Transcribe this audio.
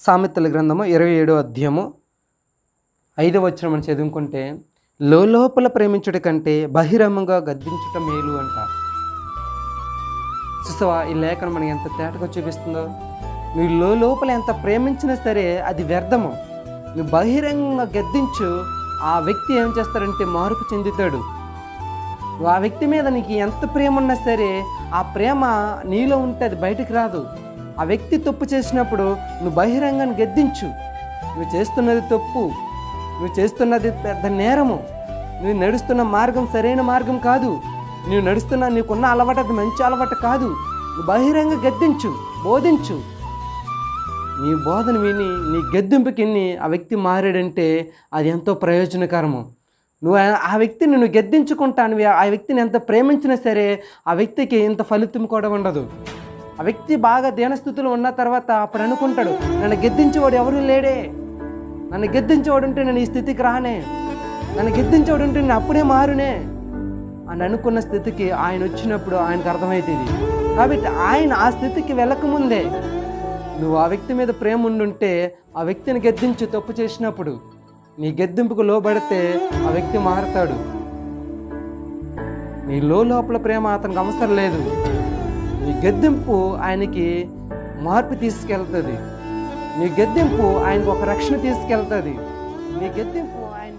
సామెతల గ్రంథము ఇరవై ఏడో అధ్యాయము ఐదవ వచ్చిన మనం చదువుకుంటే లోపల ప్రేమించుట కంటే బహిరంగంగా గద్దించుట మేలు అంట. చూసావా ఈ లేఖను మనకి ఎంత తేటగా చూపిస్తుందో? నువ్వు లోపల ఎంత ప్రేమించినా సరే అది వ్యర్థము. నువ్వు బహిరంగంగా గద్దించు ఆ వ్యక్తి ఏం చేస్తాడంటే మార్పు చెందుతాడు. నువ్వు ఆ వ్యక్తి మీద నీకు ఎంత ప్రేమ ఉన్నా సరే ఆ ప్రేమ నీలో ఉంటే అది బయటికి రాదు. ఆ వ్యక్తి తప్పు చేసినప్పుడు నువ్వు బహిరంగాన్ని గద్దించు. నువ్వు చేస్తున్నది తప్పు. నువ్వు చేస్తున్నది పెద్ద నేరము. నువ్వు నడుస్తున్న మార్గం సరైన మార్గం కాదు. నువ్వు నడుస్తున్న నీకున్న అలవాటు అది మంచి అలవాటు కాదు. నువ్వు బహిరంగ గద్దించు బోధించు. నీ బోధన విని నీ గెద్దింపుకి ఆ వ్యక్తి మారాడంటే అది ఎంతో ప్రయోజనకరము. నువ్వు ఆ- వ్యక్తిని నువ్వు గద్దించుకుంటా నువ్వు ఆ వ్యక్తిని ఎంత ప్రేమించినా సరే ఆ వ్యక్తికి ఇంత ఫలితం కూడా ఉండదు. ఆ వ్యక్తి బాగా దీనస్థితిలో ఉన్న తర్వాత అప్పుడు అనుకుంటాడు నన్ను గెద్దించేవాడు ఎవరు లేడే. నన్ను గెద్దించేవాడు ఉంటే నేను ఈ స్థితికి రానే. నన్ను గెద్దించేవాడు ఉంటే నేను అప్పుడే మారునే. అని అనుకున్న స్థితికి ఆయన వచ్చినప్పుడు ఆయనకు అర్థమవుతుంది కాబట్టి ఆయన ఆ స్థితికి వెళ్ళకముందే నువ్వు ఆ వ్యక్తి మీద ప్రేమ ఉండుంటే ఆ వ్యక్తిని గెద్దించి తప్పు చేసినప్పుడు నీ గెద్దింపుకు లోబడితే ఆ వ్యక్తి మారుతాడు. నీ లోపల ప్రేమ అతనికి అవసరం లేదు. నీ గద్దెంపు ఆయనకి మార్పు తీసుకెళ్తుంది. నీ గద్దెంపు ఆయనకు ఒక రక్షణ తీసుకెళ్తుంది. నీ ఆయన